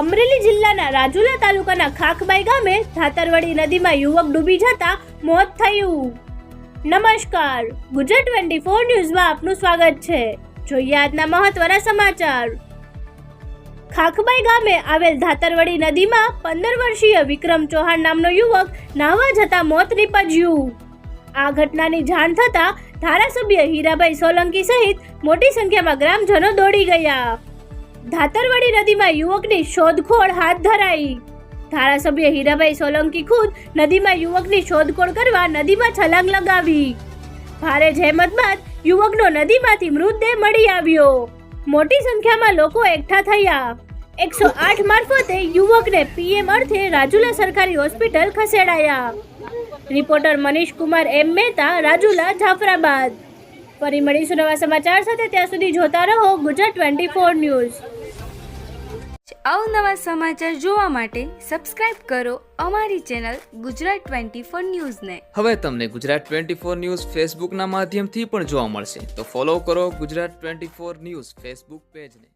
અમરેલી જિલ્લાના રાજુલા તાલુકાના ખાખબાઈ ગામે ધાતરવડી નદીમાં યુવક ડૂબી જતા મોત થયું. નમસ્કાર. ગુજરાત ટ્વેન્ટી ફોર ન્યૂઝમાં આપનું સ્વાગત છે. જોઈએ આજના મહત્વના સમાચાર. ખાખબાઈ ગામે આવેલ ધાતરવડી નદીમાં પંદર વર્ષીય વિક્રમ ચૌહાણ નામનો યુવક નાહવા જતા મોત નીપજ્યું. આ ઘટનાની જાણ થતાં ધારાસભ્ય હીરાભાઈ સોલંકી સહિત મોટી સંખ્યામાં ગ્રામજનો દોડી ગયા. ધાતરવડી નદીમાં યુવકની શોધખોળ હાથ ધરાઈ. ધારાસભ્ય હીરાભાઈ સોલંકી ખુદ નદીમાં યુવકની શોધખોળ કરવા નદીમાં છલાંગ લગાવી. ભારે જહેમત બાદ યુવકનો નદીમાંથી મૃતદેહ મળી આવ્યો. મોટી સંખ્યામાં લોકો એકઠા થયા. એકસો આઠ મારફતે યુવકને પીએમ અર્થે રાજુલા સરકારી હોસ્પિટલ ખસેડાયા. Reporter Manish Kumar M Mehta, Rajula Jafrabad. ફરી મળીશું નવા સમાચાર સાથે. ત્યાં સુધી જોતા રહો ગુજરાત ટ્વેન્ટી ફોર ન્યૂઝ. અવનવા સમાચાર જોવા માટે સબસ્ક્રાઇબ કરો અમારી ચેનલ ગુજરાત ટ્વેન્ટી ફોર ન્યૂઝને. હવે તમને ગુજરાત ટ્વેન્ટી ફોર ન્યૂઝ ફેસબુકના માધ્યમથી પણ જોવા મળશે. તો ફોલો કરો Gujarat twenty four news Facebook પેજને.